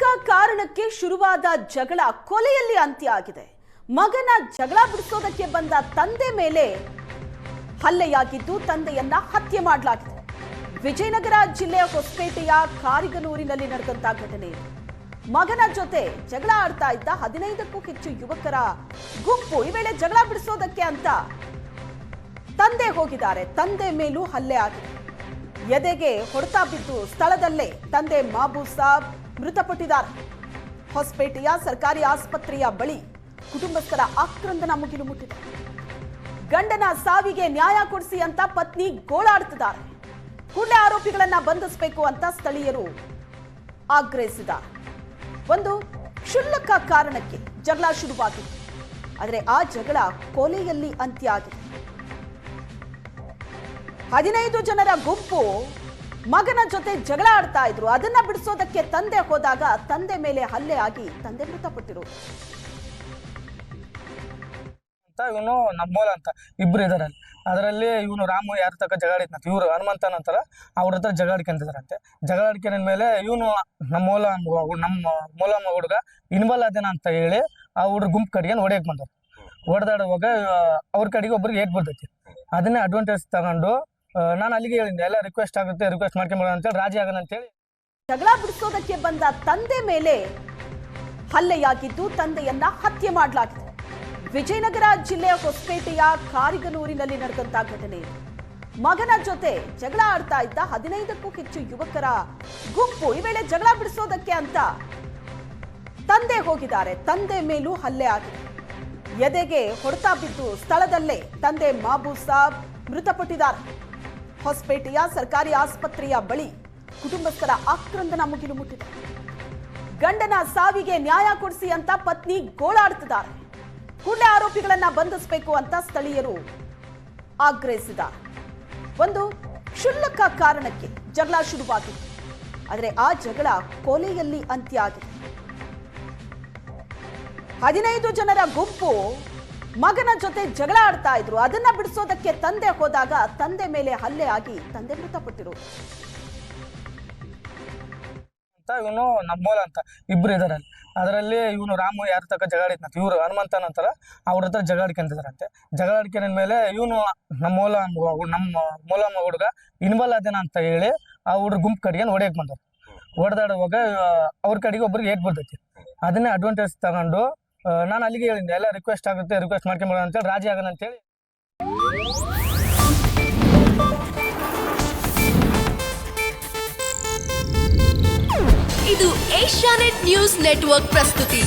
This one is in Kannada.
ಕ್ಷುಲ್ಲಕ ಕಾರಣಕ್ಕೆ ಶುರುವಾದ ಜಗಳ ಕೊಲೆಯಲ್ಲಿ ಅಂತ್ಯ ಆಗಿದೆ ಮಗನ ಜಗಳ ಬಿಡಿಸೋದಕ್ಕೆ ಬಂದ ತಂದೆ ಮೇಲೆ ಹಲ್ಲೆಯಾಗಿದ್ದು ತಂದೆಯನ್ನ ಹತ್ಯೆ ಮಾಡಲಾಗಿದೆ. ವಿಜಯನಗರ ಜಿಲ್ಲೆಯ ಹೊಸಪೇಟೆಯ ಕಾರಿಗನೂರಿನಲ್ಲಿ ನಡೆದಂತ ಘಟನೆ. ಮಗನ ಜೊತೆ ಜಗಳ ಆಡ್ತಾ ಇದ್ದ ಹದಿನೈದಕ್ಕೂ ಹೆಚ್ಚು ಯುವಕರ ಗುಂಪು ಈ ವೇಳೆ ಜಗಳ ಬಿಡಿಸೋದಕ್ಕೆ ಅಂತ ತಂದೆ ಹೋಗಿದ್ದಾರೆ. ತಂದೆ ಮೇಲೂ ಹಲ್ಲೆ ಆಗಿದೆ. ಎದೆಗೆ ಹೊಡೆತ ಬಿದ್ದು ಸ್ಥಳದಲ್ಲೇ ತಂದೆ ಮಾಬೂ ಸಾಬ್ ಮೃತಪಟ್ಟಿದ್ದಾರೆ. ಹೊಸಪೇಟೆಯ ಸರ್ಕಾರಿ ಆಸ್ಪತ್ರೆಯ ಬಳಿ ಕುಟುಂಬಸ್ಥರ ಆಕ್ರಂದನ ಮುಗಿಲು ಮುಟ್ಟಿದೆ. ಗಂಡನ ಸಾವಿಗೆ ನ್ಯಾಯ ಕೊಡಿಸಿ ಅಂತ ಪತ್ನಿ ಗೋಳಾಡುತ್ತಿದ್ದಾರೆ. ಕೂಡಲೇ ಆರೋಪಿಗಳನ್ನ ಬಂಧಿಸಬೇಕು ಅಂತ ಸ್ಥಳೀಯರು ಆಗ್ರಹಿಸಿದ್ದಾರೆ. ಒಂದು ಕ್ಷುಲ್ಲಕ ಕಾರಣಕ್ಕೆ ಜಗಳ ಶುರುವಾಗಿತ್ತು ಆದರೆ ಆ ಜಗಳ ಕೊಲೆಯಲ್ಲಿ ಅಂತ್ಯ ಆಗಿದೆ. ಹದಿನೈದು ಜನರ ಗುಂಪು ಮಗನ ಜೊತೆ ಜಗಳ ಆಡ್ತಾ ಇದ್ರು. ಅದನ್ನ ಬಿಡಿಸೋದಕ್ಕೆ ತಂದೆ ಹೋದಾಗ ತಂದೆ ಮೇಲೆ ಹಲ್ಲೆ ಆಗಿ ತಂದೆ ಮೃತಪಟ್ಟಿರು. ಇವನು ನಮ್ಮೋಲ ಅಂತ ಇಬ್ರು ಇದಾರಲ್ಲಿ. ಅದರಲ್ಲಿ ಇವನು ರಾಮು ಯಾರ ತಕ್ಕ ಜಗಾಡಿದ್ನಂತ ಇವರು ಹನುಮಂತನ ಅಂತಾರ ಅವ್ರ ಹತ್ರ ಜಗಾಡ್ಕೊಂತಿದಾರಂತೆ ಜಗಾಡ್ಕೊಂಡ ಮೇಲೆ ಇವನು ನಮ್ಮ ಮೂಲ ನಮ್ಮ ಮೂಲಮ್ಮ ಹುಡುಗ ಇನ್ವಾಲ್ ಅದೇನ ಅಂತ ಹೇಳಿ ಆ ಹುಡುಗ ಗುಂಪು ಕಡೆಗೆ ಹೊಡೆಯಕ್ ಬಂದರು ಹೊಡೆದಾಡುವಾಗ ಅವ್ರ ಕಡೆಗೆ ಒಬ್ರಿಗೆ ಏಟ್ ಬರ್ತೈತಿ. ಅದನ್ನೇ ಅಡ್ವಾಂಟೇಜ್ ತಗೊಂಡು ನಾನು ಅಲ್ಲಿಗೆ ಹೇಳಿದ್ದೆ, ಎಲ್ಲ ರಿಕ್ವೆಸ್ಟ್ ಆಗುತ್ತೆ ರಿಕ್ವೆಸ್ಟ್ ಮಾಡ್ಕೊಂಬೋಣ ಅಂತೇಳಿ, ರಾಜಿ ಆಗೋಣ ಅಂತೇಳಿ. ಜಗಳ ಬಿಡಿಸೋದಕ್ಕೆ ಬಂದ ತಂದೆ ಮೇಲೆ ಹಲ್ಲೆಯಾಗಿದ್ದು ತಂದೆಯನ್ನ ಹತ್ಯೆ ಮಾಡಲಾಗಿದೆ. ವಿಜಯನಗರ ಜಿಲ್ಲೆಯ ಹೊಸಪೇಟೆಯ ಕಾರಿಗನೂರಿನಲ್ಲಿ ನಡೆದಂತಹ ಘಟನೆ. ಮಗನ ಜೊತೆ ಜಗಳ ಆಡ್ತಾ ಇದ್ದ ಹದಿನೈದಕ್ಕೂ ಹೆಚ್ಚು ಯುವಕರ ಗುಂಪು ಈ ವೇಳೆ ಜಗಳ ಬಿಡಿಸೋದಕ್ಕೆ ಅಂತ ತಂದೆ ಹೋಗಿದ್ದಾರೆ. ತಂದೆ ಮೇಲೂ ಹಲ್ಲೆ ಆಗಿದೆ. ಎದೆಗೆ ಹೊಡೆತ ಬಿದ್ದು ಸ್ಥಳದಲ್ಲೇ ತಂದೆ ಮಾಬೂ ಸಾಬ್ ಮೃತಪಟ್ಟಿದ್ದಾರೆ. ಹೊಸಪೇಟೆಯ ಸರ್ಕಾರಿ ಆಸ್ಪತ್ರೆಯ ಬಳಿ ಕುಟುಂಬಸ್ಥರ ಆಕ್ರಂದನ ಮುಗಿಲು ಮುಟ್ಟಿದೆ. ಗಂಡನ ಸಾವಿಗೆ ನ್ಯಾಯ ಕೊಡಿಸಿ ಅಂತ ಪತ್ನಿ ಗೋಳಾಡ್ತಿದ್ದಾರೆ. ಕೂಡಲೇ ಆರೋಪಿಗಳನ್ನ ಬಂಧಿಸಬೇಕು ಅಂತ ಸ್ಥಳೀಯರು ಆಗ್ರಹಿಸಿದ್ದಾರೆ. ಒಂದು ಕ್ಷುಲ್ಲಕ ಕಾರಣಕ್ಕೆ ಜಗಳ ಶುರುವಾಗಿತ್ತು ಆದರೆ ಆ ಜಗಳ ಕೊಲೆಯಲ್ಲಿ ಅಂತ್ಯ ಆಗಿದೆ. ಹದಿನೈದು ಜನರ ಗುಂಪು ಮಗನ ಜೊತೆ ಜಗಳ ಆಡ್ತಾ ಇದ್ರು. ಅದನ್ನ ಬಿಡಿಸೋದಕ್ಕೆ ತಂದೆ ಹೋದಾಗ ತಂದೆ ಮೇಲೆ ಹಲ್ಲೆ ಆಗಿ ತಂದೆ ಮೃತಪಟ್ಟಿರು. ಇವನು ನಮ್ಮೋಲ ಅಂತ ಇಬ್ರು ಇದಾರಲ್ಲಿ. ಅದರಲ್ಲಿ ಇವನು ರಾಮು ಯಾರ ತಕ್ಕ ಜಗಾಡಿದ್ನಂತ ಇವರು ಹನುಮಂತನ ಅಂತಾರ ಅವ್ರ ಹತ್ರ ಜಗಾಡ್ಕೊಂತಿದಾರಂತೆ ಜಗಾಡ್ಕೊಂಡ ಮೇಲೆ ಇವನು ನಮ್ಮ ಮೂಲ ನಮ್ಮ ಮೂಲಮ್ಮ ಹುಡುಗ ಇನ್ವಾಲ್ ಅದೇನ ಅಂತ ಹೇಳಿ ಆ ಹುಡುಗ ಗುಂಪು ಕಡೆಗೆ ಹೊಡೆಯಕ್ ಬಂದರು ಹೊಡೆದಾಡುವಾಗ ಅವ್ರ ಕಡೆಗೆ ಒಬ್ರಿಗೆ ಏಟ್ ಬರ್ತೈತಿ. ಅದನ್ನೇ ಅಡ್ವಾಂಟೇಜ್ ತಗೊಂಡು ನಾನು ಅಲ್ಲಿಗೆ ಹೇಳಿದ್ದೆ, ಎಲ್ಲ ರಿಕ್ವೆಸ್ಟ್ ಆಗುತ್ತೆ ರಿಕ್ವೆಸ್ಟ್ ಮಾಡ್ಕೊಂಬೋಣ ಅಂತೇಳಿ, ರಾಜಿ ಆಗೋಣ ಅಂತೇಳಿ. ಇದು ಏಷ್ಯಾನೆಟ್ ನ್ಯೂಸ್ ನೆಟ್ವರ್ಕ್ ಪ್ರಸ್ತುತಿ.